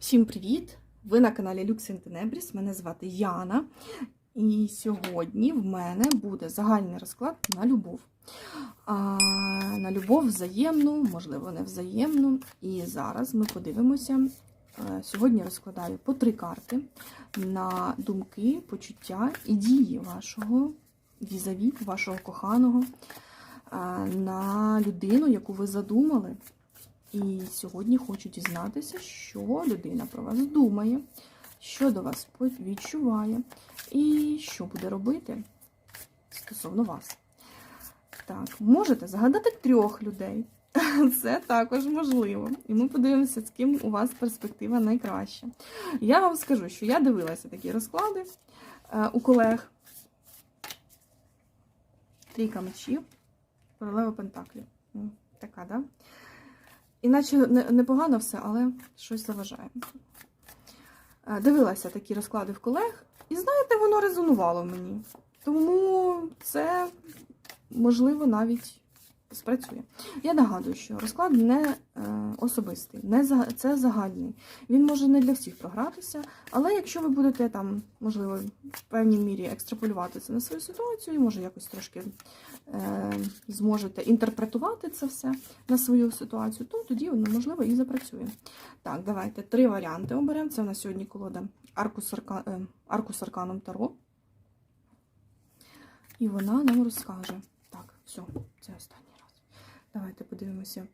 Всім привіт! Ви на каналі Lux in Tenebris. Мене звати Яна. І сьогодні в мене буде загальний розклад на любов. А, на любов взаємну, можливо, не взаємну. І зараз ми подивимося. е, Сьогодні розкладаю по три карти на думки, почуття і дії вашого візаві, вашого коханого, е, на людину, яку ви задумали. І сьогодні хочу дізнатися, що людина про вас думає, що до вас відчуває, і що буде робити стосовно вас. Так, можете загадати трьох людей. Це також можливо. І ми подивимося, з ким у вас перспектива найкраща. Я вам скажу, що я дивилася такі розклади е, у колег. Трійка мечів, королева Пентаклів. Така, да? Іначе непогано все, але щось заважає. Е, Дивилася такі розклади в колег, і знаєте, воно резонувало мені. Тому це, можливо, навіть спрацює. Я нагадую, що розклад не е, особистий, не це загальний. Він може не для всіх програтися, але якщо ви будете там, можливо, в певній мірі екстраполювати це на свою ситуацію, і може якось трошки е, зможете інтерпретувати це все на свою ситуацію, то тоді воно, можливо, і запрацює. Так, давайте три варіанти оберемо. Це у нас сьогодні колода Аркус, Арка... е, Арканом Таро. І вона нам розкаже. Так, все, це останній раз. Давайте подивимося.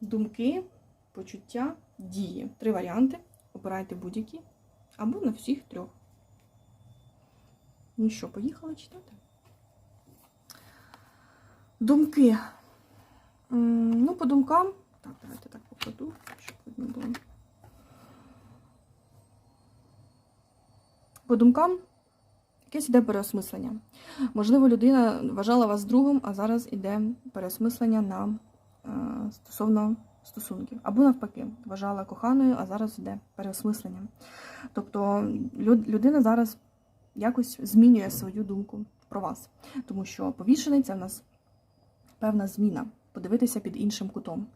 Думки, почуття, дії. Три варіанти. Обирайте будь-які. Або на всіх трьох. Ну що, поїхали читати? Думки. Ну, по думкам. Так, давайте так покладу, щоб видно було. По думкам якесь іде переосмислення. Можливо, людина вважала вас другом, а зараз іде переосмислення на е, стосовно стосунків. Або навпаки, вважала коханою, а зараз йде переосмислення. Тобто людина зараз якось змінює свою думку про вас. Тому що повішений це в нас певна зміна. Подивитися під іншим кутом.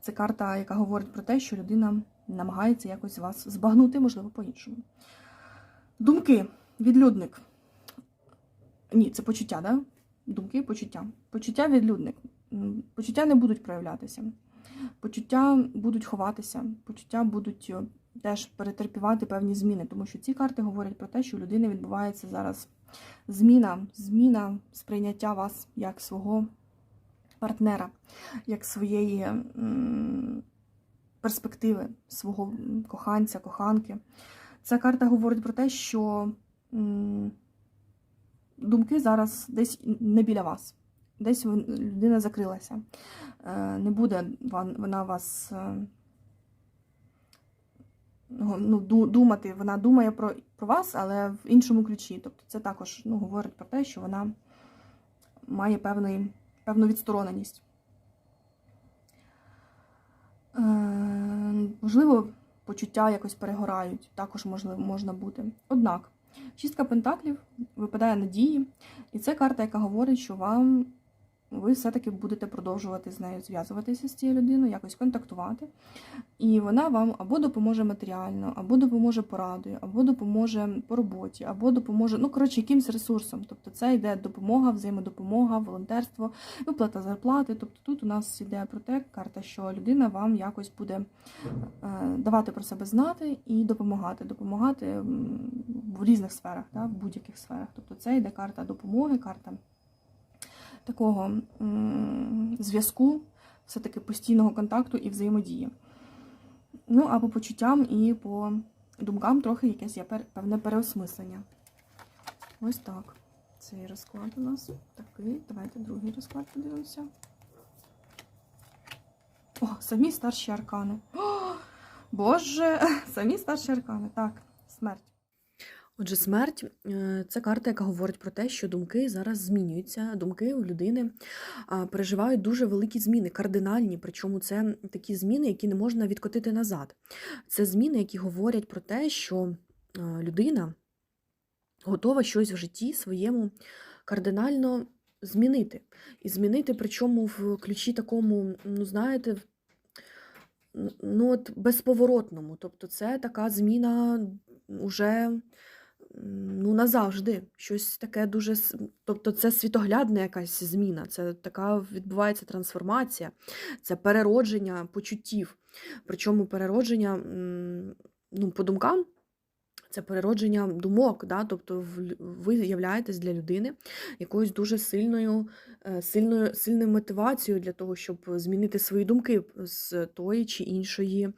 Це карта, яка говорить про те, що людина намагається якось вас збагнути, можливо, по-іншому. Думки, відлюдник. Ні, це почуття, да? Думки, почуття. Почуття відлюдник. Почуття не будуть проявлятися. Почуття будуть ховатися, почуття будуть е, теж перетерпівати певні зміни, тому що ці карти говорять про те, що у людини відбувається зараз зміна, зміна сприйняття вас як свого партнера, як своєї перспективи, свого коханця, коханки. Ця карта говорить про те, що думки зараз десь не біля вас. Десь людина закрилася. Е, Не буде вона вас е, ну, думати. Вона думає про, про вас, але в іншому ключі. Тобто це також ну, говорить про те, що вона має певний, певну відстороненість. Е, Можливо, почуття якось перегорають, також можливо, можна бути. Однак, шістка пентаклів випадає надії, і це карта, яка говорить, що вам ви все-таки будете продовжувати з нею зв'язуватися з цією людиною, якось контактувати. І вона вам або допоможе матеріально, або допоможе порадою, або допоможе по роботі, або допоможе, ну, коротше, якимсь ресурсом. Тобто це йде допомога, взаємодопомога, волонтерство, виплата зарплати. Тобто тут у нас йде про те, карта, що людина вам якось буде е, давати про себе знати і допомагати. Допомагати в різних сферах, да, в будь-яких сферах. Тобто це йде карта допомоги, карта такого зв'язку, все-таки постійного контакту і взаємодії. Ну, а по почуттям і по думкам трохи якесь є певне переосмислення. Ось так. Цей розклад у нас такий. Давайте другий розклад подивимося. О, самі старші аркани. О, Боже, самі старші аркани. Так, смерть. Отже, смерть е, це карта, яка говорить про те, що думки зараз змінюються. Думки у людини переживають дуже великі зміни, кардинальні. Причому це такі зміни, які не можна відкотити назад. Це зміни, які говорять про те, що е, людина готова щось в житті своєму кардинально змінити. І змінити, причому в ключі такому, ну знаєте, ну, от безповоротному. Тобто, це така зміна уже ну, назавжди. Щось таке дуже. Тобто, це світоглядна якась зміна, це така відбувається трансформація, це переродження почуттів. Причому переродження ну, по думкам. Це переродження думок, да? тобто ви являєтесь для людини якоюсь дуже сильною, е, сильною, сильною мотивацією для того, щоб змінити свої думки з тої чи іншої, е,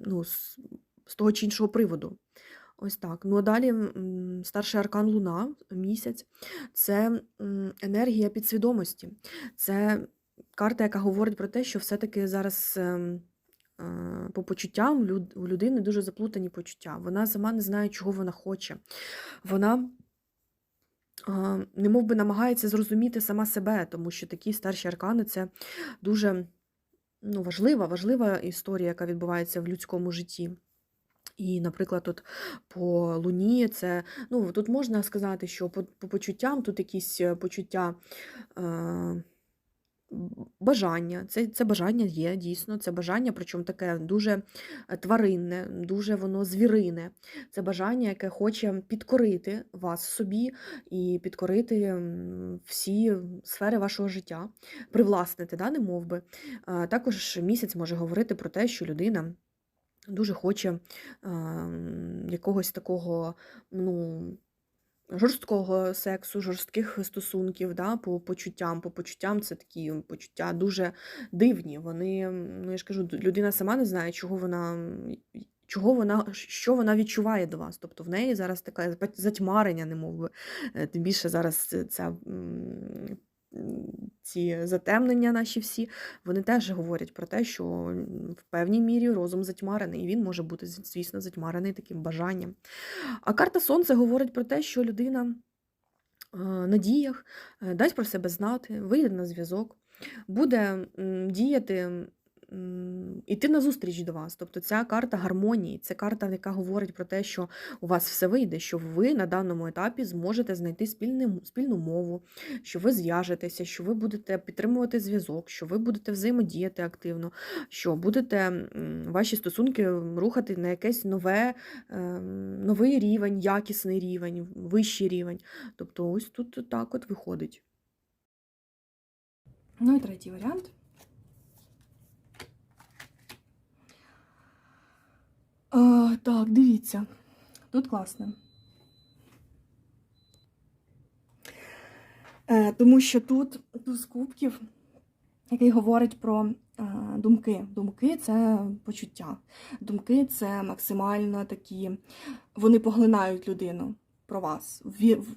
ну, з, з того чи іншого приводу. Ось так. Ну а далі старший аркан Луна, місяць це енергія підсвідомості. Це карта, яка говорить про те, що все-таки зараз. ем, е, По почуттям у людини дуже заплутані почуття. Вона сама не знає, чого вона хоче. Вона а, немов би намагається зрозуміти сама себе, тому що такі старші аркани це дуже ну, важлива, важлива історія, яка відбувається в людському житті. І, наприклад, от по Луні це, ну, тут можна сказати, що по, по почуттям тут якісь е, почуття. Е, Бажання, це, це бажання є дійсно, це бажання, причому таке дуже е, тваринне, дуже воно звірине. Це бажання, яке хоче підкорити вас собі і підкорити всі сфери вашого життя, привласнити, да, не мов би. Також місяць може говорити про те, що людина дуже хоче ем, якогось такого, ну. Жорсткого сексу, жорстких стосунків, да, по почуттям. По почуттям це такі почуття дуже дивні. Вони, ну я ж кажу, людина сама не знає, чого вона, чого вона, що вона відчуває до вас. Тобто в неї зараз таке затьмарення, не мов би. Е, Тим більше зараз ця. Ці затемнення наші всі, вони теж говорять про те, що в певній мірі розум затьмарений, і він може бути, звісно, затьмарений таким бажанням. А карта Сонце говорить про те, що людина на діях е, дасть про себе знати, вийде на зв'язок, буде діяти, м, іти на зустріч до вас. Тобто ця карта гармонії, це карта, яка говорить про те, що у вас все вийде, що ви на даному етапі зможете знайти спільну, спільну мову, що ви зв'яжетеся, що ви будете підтримувати зв'язок, що ви будете взаємодіяти активно, що будете ваші стосунки рухати на якесь нове, ем, новий рівень, якісний рівень, вищий рівень. Тобто, ось тут так от виходить. Ну і третій варіант. А, так, дивіться. Тут класно. Е, тому що тут туз кубків, який говорить про е, думки. Думки це почуття. Думки це максимально такі, вони поглинають людину про вас.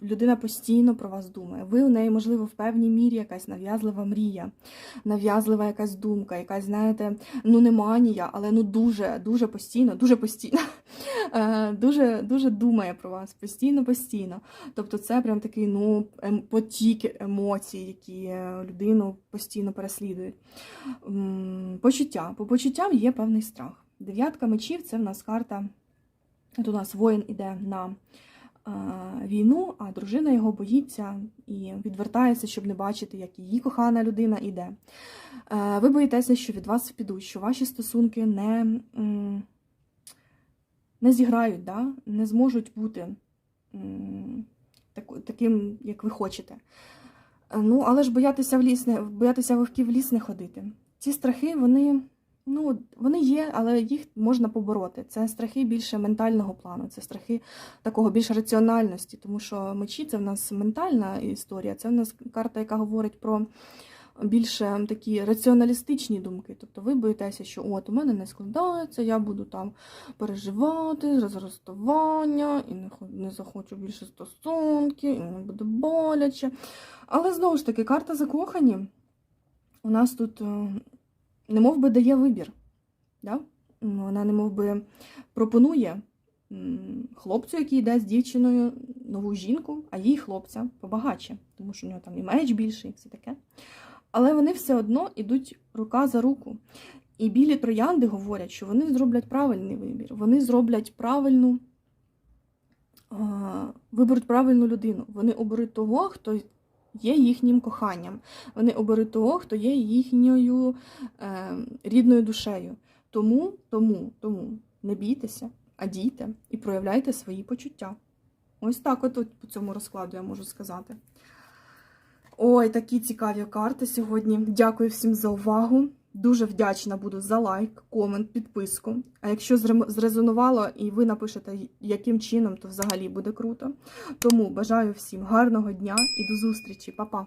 Людина постійно про вас думає. Ви у неї, можливо, в певній мірі якась нав'язлива мрія, нав'язлива якась думка, якась, знаєте, ну не манія, але ну дуже, дуже постійно, дуже постійно, е, дуже, дуже думає про вас, постійно, постійно. Тобто це прям такий ну, ем- потік емоцій, які е, людину постійно переслідують. Почуття. По почуттям є певний страх. Дев'ятка мечів це в нас карта. От у нас воїн іде на війну, а дружина його боїться і відвертається, щоб не бачити, як її кохана людина іде. Е, Ви боїтеся, що від вас підуть, що ваші стосунки не, не зіграють, да? не зможуть бути таким, як ви хочете. Е, Ну, але ж боятися в ліс не боятися вовків в ліс не ходити. Ці страхи, вони, ну, вони є, але їх можна побороти. Це страхи більше ментального плану, це страхи такого більш раціональності, тому що мечі це в нас ментальна історія, це в нас карта, яка говорить про більше такі раціоналістичні думки. Тобто ви боїтеся, що от у мене не складається, я буду там переживати з розставання, і не, не захочу більше стосунків, і мені буде боляче. Але знову ж таки, карта закохані у нас тут е, немов би дає вибір. Да? Вона немов би пропонує хлопцю, який йде з дівчиною, нову жінку, а їй хлопця побагаче, тому що у нього там і меч більший, і все таке. Але вони все одно йдуть рука за руку. І білі троянди говорять, що вони зроблять правильний вибір, вони зроблять правильну, виберуть правильну людину. Вони оберуть того, хто є їхнім коханням. Вони оберуть того, хто є їхньою е, рідною душею. Тому, тому, тому не бійтеся, а дійте і проявляйте свої почуття. Ось так, от, от по цьому розкладу я можу сказати. Ой, такі цікаві карти сьогодні. Дякую всім за увагу. Дуже вдячна буду за лайк, комент, підписку. А якщо зрезонувало і ви напишете, яким чином, то взагалі буде круто. Тому бажаю всім гарного дня і до зустрічі, Па-па!